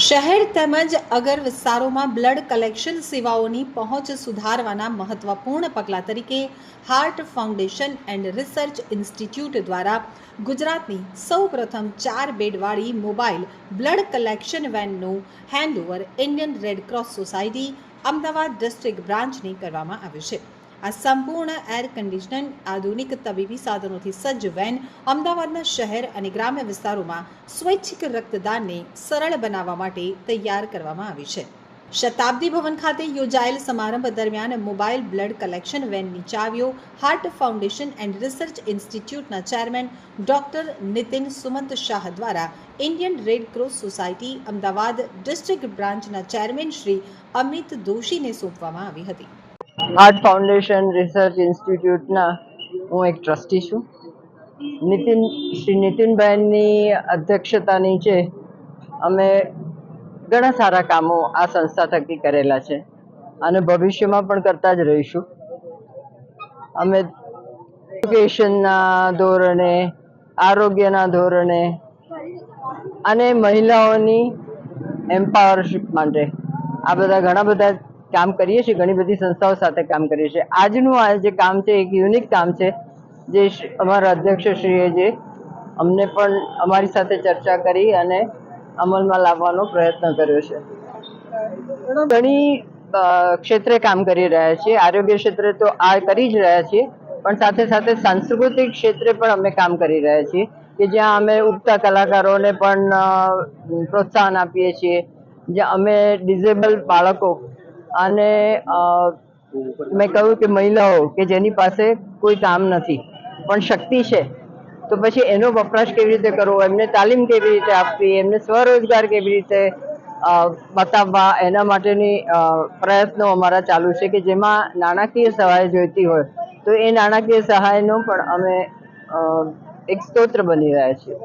શહેર તેમજ અગર વિસ્તારોમાં બ્લડ કલેક્શન સેવાઓની પહોંચ સુધારવાના મહત્વપૂર્ણ પગલાં તરીકે heart foundation and research institute દ્વારા ગુજરાતની સૌપ્રથમ ચાર બેડવાળી mobile blood collection વેનનું handover Indian Red Cross Society Ahmedabad district બ્રાન્ચને કરવામાં આવ્યું છે. આ સંપૂર્ણ એર કન્ડિશનર આધુનિક તબીબી સાધનોથી સજ્જ વેન અમદાવાદના શહેર અને ગ્રામ્ય વિસ્તારોમાં સ્વૈચ્છિક રક્તદાનને સરળ બનાવવા માટે તૈયાર કરવામાં આવી છે. શતાબ્દી ભવન ખાતે યોજાયેલ સમારંભ દરમિયાન મોબાઈલ બ્લડ કલેક્શન વેનની ચાવીઓ હાર્ટ ફાઉન્ડેશન એન્ડ રિસર્ચ ઇન્સ્ટિટ્યૂટના ચેરમેન ડોક્ટર નિતિન સુમંત શાહ દ્વારા Indian Red Cross Society Ahmedabad district બ્રાન્ચના ચેરમેન શ્રી અમિત દોશીને સોંપવામાં આવી હતી. આર્ટ ફાઉન્ડેશન, રિસર્ચ ઇન્સ્ટિટ્યૂટના હું એક ટ્રસ્ટી છું. નીતિન, શ્રી નીતિનભાઈની અધ્યક્ષતા નીચે અમે ઘણા સારા કામો આ સંસ્થા થકી કરેલા છે અને ભવિષ્યમાં પણ કરતા જ રહીશું. અમે એજ્યુકેશનના ધોરણે, આરોગ્યના ધોરણે અને મહિલાઓની એમ્પાવરશીપ માટે આ બધા ઘણા બધા કામ કરીએ છીએ, ઘણી બધી સંસ્થાઓ સાથે કામ કરીએ છીએ. આજનું આ જે કામ છે, એક યુનિક કામ છે, જે અમારા અધ્યક્ષશ્રીએ જે અમને પણ અમારી સાથે ચર્ચા કરી અને અમલમાં લાવવાનો પ્રયત્ન કર્યો છે. ઘણી ક્ષેત્રે કામ કરી રહ્યા છીએ. આરોગ્ય ક્ષેત્રે તો આ કરી જ રહ્યા છીએ, પણ સાથે સાથે સાંસ્કૃતિક ક્ષેત્રે પણ અમે કામ કરી રહ્યા છીએ કે જ્યાં અમે ઉગતા કલાકારોને પણ પ્રોત્સાહન આપીએ છીએ. જ્યાં અમે ડિઝેબલ બાળકો અને મેં કહ્યું કે મહિલાઓ કે જેની પાસે કોઈ કામ નથી, પણ શક્તિ છે, તો પછી એનો વપરાશ કેવી રીતે કરવો? એમને તાલીમ કેવી રીતે આપવી? એમને સ્વરોજગાર કેવી રીતે બતાવવા? એના માટેની પ્રયત્નો અમારા ચાલુ છે કે જેમાં નાણાકીય સહાય જોઈતી હોય, તો એ નાણાકીય સહાયનો પણ અમે એક સ્તોત્ર બની રહ્યા છીએ.